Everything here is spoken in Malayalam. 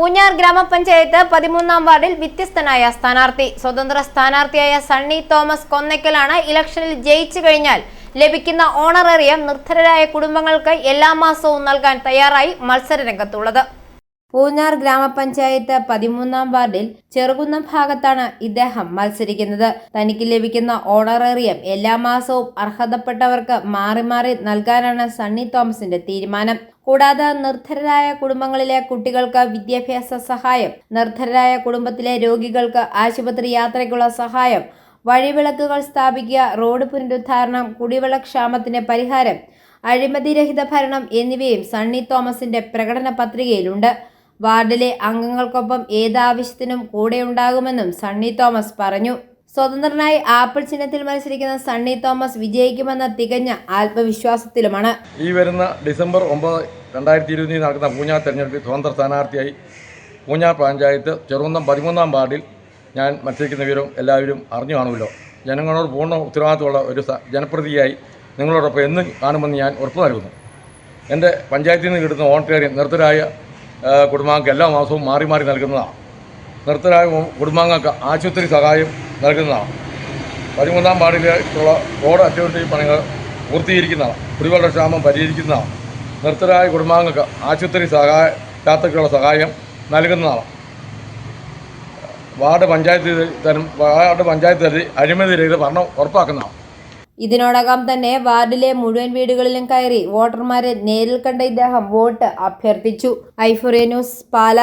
പൂഞ്ഞാർ ഗ്രാമപഞ്ചായത്ത് പതിമൂന്നാം വാർഡിൽ വ്യത്യസ്തനായ സ്ഥാനാർത്ഥി. സ്വതന്ത്ര സ്ഥാനാർത്ഥിയായ സണ്ണി തോമസ് കൊന്നയ്ക്കലാണ് ഇലക്ഷനിൽ ജയിച്ചു കഴിഞ്ഞാൽ ലഭിക്കുന്ന ഓണറേറിയം നിർദ്ധരായ കുടുംബങ്ങൾക്ക് എല്ലാ മാസവും നൽകാൻ തയ്യാറായി മത്സരരംഗത്തുള്ളത്. പൂഞ്ഞാർ ഗ്രാമപഞ്ചായത്ത് പതിമൂന്നാം വാർഡിൽ ചെറുകുന്നം ഭാഗത്താണ് ഇദ്ദേഹം മത്സരിക്കുന്നത്. തനിക്ക് ലഭിക്കുന്ന ഓണറേറിയം എല്ലാ മാസവും അർഹതപ്പെട്ടവർക്ക് മാറി മാറി നൽകാനാണ് സണ്ണി തോമസിന്റെ തീരുമാനം. കൂടാതെ നിർധരരായ കുടുംബങ്ങളിലെ കുട്ടികൾക്ക് വിദ്യാഭ്യാസ സഹായം നിർധരരായ കുടുംബത്തിലെ രോഗികൾക്ക് ആശുപത്രി യാത്രയ്ക്കുള്ള സഹായം വഴിവിളക്കുകൾ സ്ഥാപിക്കുക റോഡ് പുനരുദ്ധാരണം കുടിവെള്ളക്ഷാമത്തിന് പരിഹാരം അഴിമതിരഹിത ഭരണം എന്നിവയും സണ്ണി തോമസിന്റെ പ്രകടന പത്രികയിലുണ്ട്. വാർഡിലെ അംഗങ്ങൾക്കൊപ്പം ഏതാവശ്യത്തിനും കൂടെയുണ്ടാകുമെന്നും സണ്ണി തോമസ് പറഞ്ഞു. സ്വതന്ത്രനായി ആപ്പിൾ ചിഹ്നത്തിൽ മത്സരിക്കുന്ന സണ്ണി തോമസ് വിജയിക്കുമെന്ന തികഞ്ഞ ആത്മവിശ്വാസത്തിലുമാണ്. ഈ വരുന്ന ഡിസംബർ ഒമ്പത് രണ്ടായിരത്തി ഇരുപതിൽ നടക്കുന്ന പൂഞ്ഞാ തെരഞ്ഞെടുപ്പിൽ സ്വതന്ത്ര സ്ഥാനാർത്ഥിയായി പൂഞ്ഞാർ പഞ്ചായത്ത് ചെറുകുന്നം പതിമൂന്നാം വാർഡിൽ ഞാൻ മത്സരിക്കുന്ന വിവരം എല്ലാവരും അറിഞ്ഞു കാണുമല്ലോ. ജനങ്ങളോട് പൂർണ ഉത്തരവാദിത്തമുള്ള ഒരു ജനപ്രതിയായി നിങ്ങളോടൊപ്പം എന്നും കാണുമെന്ന് ഞാൻ ഉറപ്പു നൽകുന്നു എന്റെ പഞ്ചായത്തിൽ നിന്ന് കിട്ടുന്ന ഓണറേറിയം നിർത്തരായ കുടുംബാംഗങ്ങൾക്ക് എല്ലാ മാസവും മാറി മാറി നൽകുന്നതാണ്. നിർത്തരായ കുടുംബാംഗങ്ങൾക്ക് ആശുപത്രി സഹായം നൽകുന്നതാണ്. പതിമൂന്നാം വാർഡിലേക്കുള്ള റോഡ് അറ്റകുറ്റി പണികൾ പൂർത്തീകരിക്കുന്നതാണ്. കുടിവെള്ളക്ഷാമം പരിഹരിക്കുന്നതാണ്. നിർത്തരായ കുടുംബാംഗങ്ങൾക്ക് ആശുപത്രി സഹായ യാത്രയ്ക്കുള്ള സഹായം നൽകുന്നതാണ്. വാർഡ് പഞ്ചായത്ത് തരം വാർഡ് പഞ്ചായത്ത് തലത്തിൽ അഴിമതി രഹിത ഭരണം ഉറപ്പാക്കുന്നതാണ്. ഇതിനോടകം തന്നെ വാർഡിലെ മുഴുവൻ വീടുകളിലും കയറി വോട്ടർമാരെ നേരിൽ കണ്ട ഇദ്ദേഹം വോട്ട് അഭ്യർത്ഥിച്ചു. ഐഫുറേ ന്യൂസ് പാല.